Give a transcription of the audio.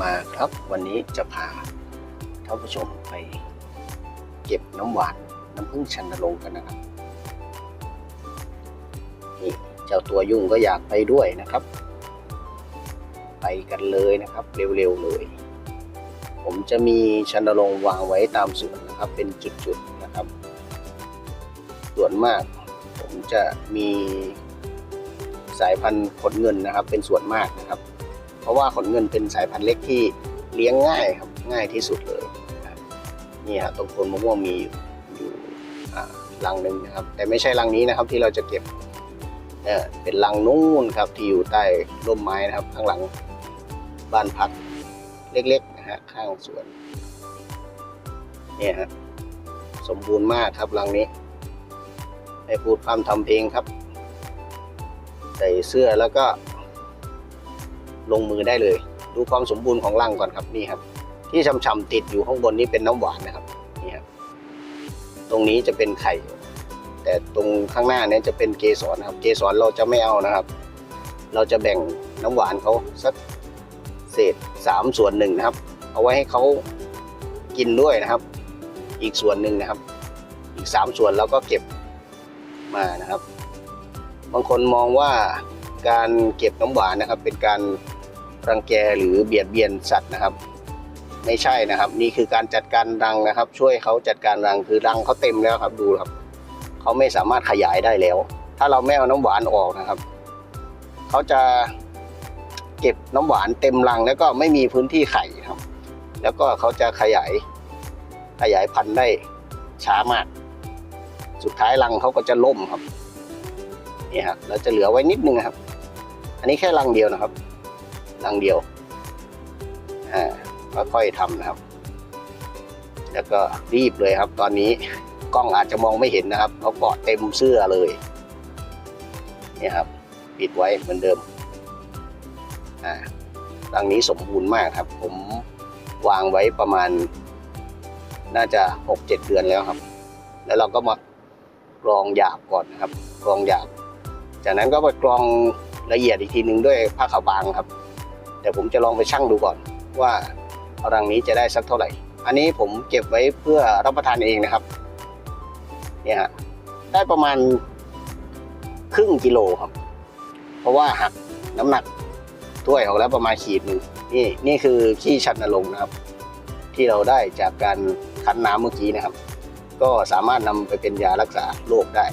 มาครับวันนี้จะพาท่านผู้ชมไปเก็บน้ำหวานน้ำผึ้งชันนรงกันนะครับนี่เจ้าตัวยุ่งก็อยากไปด้วยนะครับ ไปกันเลยนะครับ เร็วๆเลย ผมจะมีชันนรงวางไว้ตามสวนนะครับ เป็นจุดๆนะครับ ส่วนมากผมจะมีสายพันธุ์ขนเงินนะครับ เป็นส่วนมากนะครับ เพราะว่าขนเงินเป็นสายพันธุ์เล็กที่เลี้ยงง่ายครับง่ายที่สุดเลยนะครับนี่ฮะตรงโคนมะม่วงมีอยู่อยู่อ่ารังหนึ่งนะครับ แต่ไม่ใช่รังนี้นะครับที่เราจะเก็บเออเป็นรังนู้นครับที่อยู่ใต้ร่มไม้นะครับข้างหลังบ้านพักเล็กๆนะฮะข้างสวนเนี่ยฮะสมบูรณ์มากครับรังนี้ให้พูดพร่ำทำเพลงครับ ใส่เสื้อแล้วก็ ลงมือได้เลย ดูความสมบูรณ์ของรังก่อนครับนี่ครับ ที่ช่ำๆติดอยู่ข้างบนนี้เป็นน้ำหวานนะครับนี่ครับตรงนี้จะเป็นไข่ แต่ตรงข้างหน้าเนี้จะเป็นเกสรนะครับ เกสรเราจะไม่เอานะครับ เราจะแบ่งน้ำหวานเขาสักเศษสามส่วนหนึ่งนะครับ เอาไว้ให้เขากินด้วยนะครับ อีกส่วนหนึ่งนะครับ อีกสามส่วนเราก็เก็บมานะครับ บางคนมองว่าการเก็บน้ำหวานนะครับ เป็นการ รังแกหรือเบียดเบียนสัตว์นะครับ ไม่ใช่นะครับ นี่คือการจัดการรังนะครับ ช่วยเขาจัดการรังคือรังเขาเต็มแล้วครับดูครับเขาไม่สามารถขยายได้แล้ว ถ้าเราไม่เอาน้ำหวานออกนะครับเขาจะเก็บน้ำหวานเต็มรังแล้วก็ไม่มีพื้นที่ไข่ครับ แล้วก็เขาจะขยายขยายพันธุ์ได้ช้ามาก สุดท้ายรังเขาก็จะล่มครับนี่ครับเราจะเหลือไว้นิดนึงครับ อันนี้แค่รังเดียวนะครับ รังเดียวอ่าค่อยๆทำนะครับ แล้วก็รีบเลยครับ ตอนนี้กล้องอาจจะมองไม่เห็นนะครับเขาเกาะเต็มเสื้อเลยนี่ครับ ปิดไว้เหมือนเดิมอ่ารังนี้สมบูรณ์มากครับ ผมวางไว้ประมาณ น่าจะหกเจ็ดเดือนแล้วครับ แล้วเราก็มากรองหยาบก่อนนะครับกรองหยาบ จากนั้นก็ไปกรองละเอียดอีกทีหนึ่งด้วยผ้าขาวบางครับ แต่ผมจะลองไปชั่งดูก่อนว่ารังนี้จะได้สักเท่าไหร่ อันนี้ผมเก็บไว้เพื่อรับประทานเองนะครับเนี่ยฮะได้ประมาณครึ่งกิโลครับ เพราะว่าหักน้ำหนักถ้วยออกแล้วประมาณขีดหนึ่งนี่นี่คือขี้ชันนรงนะครับ ที่เราได้จากการคั้นน้ำเมื่อกี้นะครับ ก็สามารถนำไปเป็นยารักษาโรคได้